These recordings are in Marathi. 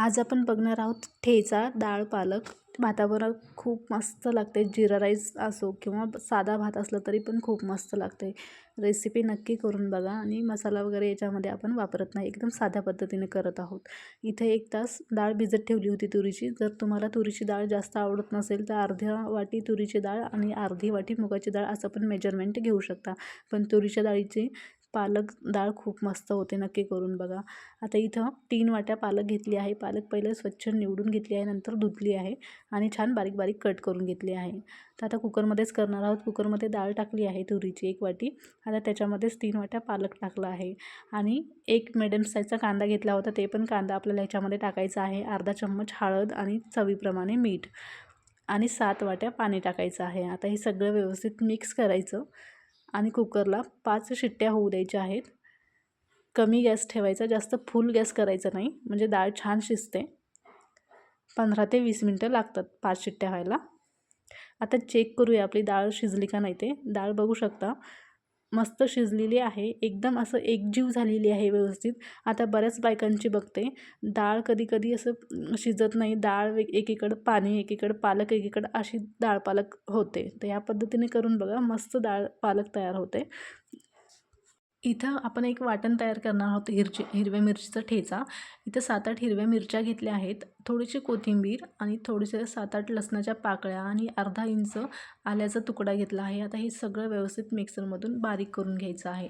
आज आपण बघणार आहोत ठेचा डाळ पालक. भाताबरोबर खूप मस्त लागते. जिरा राईस असो किंवा साधा भात असला तरी पण खूप मस्त लागते. रेसिपी नक्की करून बघा आणि मसाला वगैरे याच्यामध्ये आपण वापरत नाही. एकदम साध्या पद्धतीने करत आहोत. इथे एक तास डाळ भिजत ठेवली होती तुरीची. जर तुम्हाला तुरीची डाळ जास्त आवडत नसेल तर अर्ध्या वाटी तुरीची डाळ आणि अर्धी वाटी मुगाची डाळ असं पण मेजरमेंट घेऊ शकता. पण तुरीच्या डाळीची पालक डाळ खूप मस्त होते नक्की करून बघा. आता इथं तीन वाट्या पालक घेतली आहे. पालक पहिले स्वच्छ निवडून घेतली आहे नंतर धुतली आहे आणि छान बारीक बारीक कट करून घेतली आहे. तर आता कुकरमध्येच करणार आहोत. कुकरमध्ये डाळ टाकली आहे तुरीची एक वाटी. आता त्याच्यामध्येच तीन वाट्या पालक टाकला आहे. आणि एक मिडियम साईजचा कांदा घेतला होता. ते पण कांदा आपल्याला ह्याच्यामध्ये टाकायचा आहे. अर्धा चम्मच हळद आणि चवीप्रमाणे मीठ आणि सात वाट्या पाणी टाकायचं आहे. आता हे सगळं व्यवस्थित मिक्स करायचं. आणि कुकरला पाच शिट्ट्या होऊ द्यायच्या आहेत. कमी गॅस ठेवायचा जास्त फुल गॅस करायचा नाही म्हणजे डाळ छान शिजते. पंधरा ते वीस मिनटं लागतात पाच शिट्ट्या व्हायला. आता चेक करूया आपली डाळ शिजली का नाही ते. डाळ बघू शकता. मस्त शिजलेली आहे. एकदम असं एकजीव झालेली आहे व्यवस्थित. आता बऱ्याच बायकांची बघते. डाळ कधी कधी असं शिजत नाही. डाळ एकीकडं पाणी एकीकडं पालक एकीकडं अशी डाळ पालक होते. तर या पद्धतीने करून बघा. मस्त डाळ पालक तयार होते. इथं आपण एक वाटण तयार करणार आहोत हिरची हिरव्या मिरचीचा ठेचा. इथं सात आठ हिरव्या मिरच्या घेतल्या आहेत थोडीशी कोथिंबीर आणि थोडेसे सात आठ लसणाच्या पाकळ्या आणि अर्धा इंच आल्याचा तुकडा घेतला आहे. आता हे सगळं व्यवस्थित मिक्सरमधून बारीक करून घ्यायचं आहे.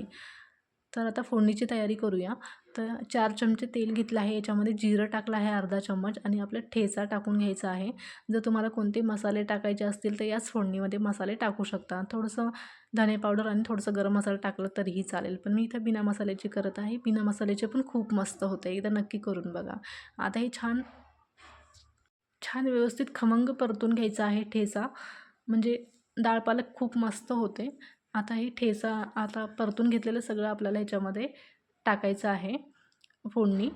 तर आता फोडणीची तयारी करूया. तर चार चमचे तेल घेतलं आहे याच्यामध्ये जिरं टाकलं आहे अर्धा चम्मच आणि आपला ठेचा टाकून घ्यायचा आहे. जर तुम्हाला कोणते मसाले टाकायचे असतील तर याच फोडणीमध्ये मसाले टाकू शकता. थोडंसं धने पावडर आणि थोडंसं गरम मसाला टाकलं तरीही चालेल. पण मी इथं बिना मसाल्याची करत आहे. बिना मसाल्याचे पण खूप मस्त होते. एकदा नक्की करून बघा. आता हे छान छान व्यवस्थित खमंग परतून घ्यायचा आहे ठेचा. म्हणजे डाळ पालक खूप मस्त होते. आता हे ठेचा आता परतून घेतलेलं सगळं आपल्याला ह्याच्यामध्ये टाकायचं आहे फोडणी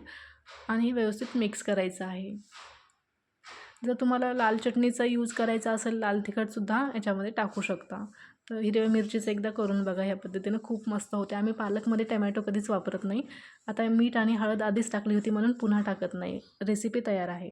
आणि व्यवस्थित मिक्स करायचं आहे. जर तुम्हाला लाल चटणीचा यूज करायचा असेल लाल तिखटसुद्धा याच्यामध्ये टाकू शकता. तर हिरव्या मिरचीचं एकदा करून बघा ह्या पद्धतीनं खूप मस्त होते. आम्ही पालकमध्ये टमॅटो कधीच वापरत नाही. आता मीठ आणि हळद आधीच टाकली होती म्हणून पुन्हा टाकत नाही. रेसिपी तयार आहे.